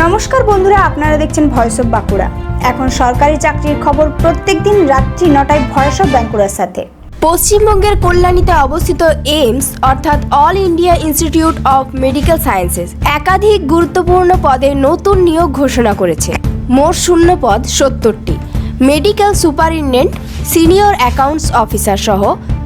নমস্কার বন্ধুরা, আপনারা দেখছেন ভয়েস অফ বাঁকুড়া এখন সরকারি চাকরির খবর প্রত্যেক দিন রাত্রি নটায় ভয়েস অফ বাঁকুড়ার সাথে। পশ্চিমবঙ্গের কল্যাণীতে অবস্থিত এইমস, অর্থাৎ All India Institute of Medical Sciences একাধিক গুরুত্বপূর্ণ পদে নতুন নিয়োগ ঘোষণা করেছে। মোট শূন্য পদ সত্তরটি। Medical superintendent senior accounts officer সহ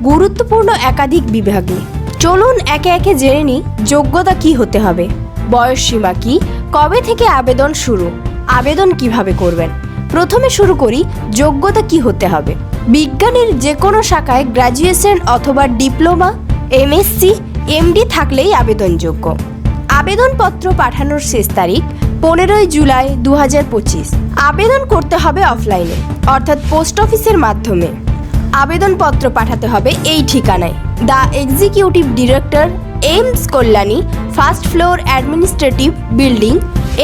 গুরুত্বপূর্ণ একাধিক বিভাগে। চলুন একে একে জেনে নিই, যোগ্যতা কি হতে হবে? বয়স সীমা কি? কবে থেকে আবেদন শুরু? আবেদন কীভাবে করবেন? প্রথমে শুরু করি, যোগ্যতা কি হতে হবে? বিজ্ঞানের যে কোনো শাখায় গ্র্যাজুয়েশন অথবা ডিপ্লোমা, এমএসসি, এমডি থাকলেই আবেদনযোগ্য। আবেদনপত্র পাঠানোর শেষ তারিখ পনেরোই জুলাই দু হাজার পঁচিশ। আবেদন করতে হবে অফলাইনে, অর্থাৎ পোস্ট অফিসের মাধ্যমে। আবেদনপত্র পাঠাতে হবে এই ঠিকানায়। The executive director AIIMS Kalyani first floor administrative building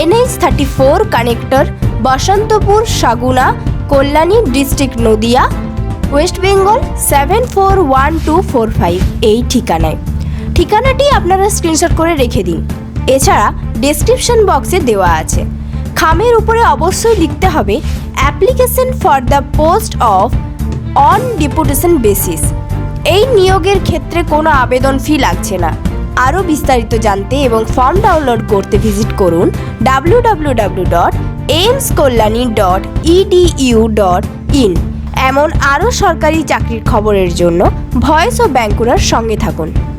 NH thirty four connector Basantapur Saguna Kalyani district Nadia West Bengal seven four one two four five এই ঠিকানায়। ঠিকানাটি আপনারা স্ক্রিনশট করে রেখে দিন। এছাড়া ডেসক্রিপশন বক্সে দেওয়া আছে। খামের উপরে অবশ্যই লিখতে হবে application for the post of on deputation basis এই নিয়োগের ক্ষেত্রে কোনো আবেদন ফি লাগছে না। আরও বিস্তারিত জানতে এবং ফর্ম ডাউনলোড করতে ভিজিট করুন W dot AIIMS Kalyani dot dot in এমন আরও সরকারি চাকরির খবরের জন্য ভয়েস ও ব্যাঙ্কুরার সঙ্গে থাকুন।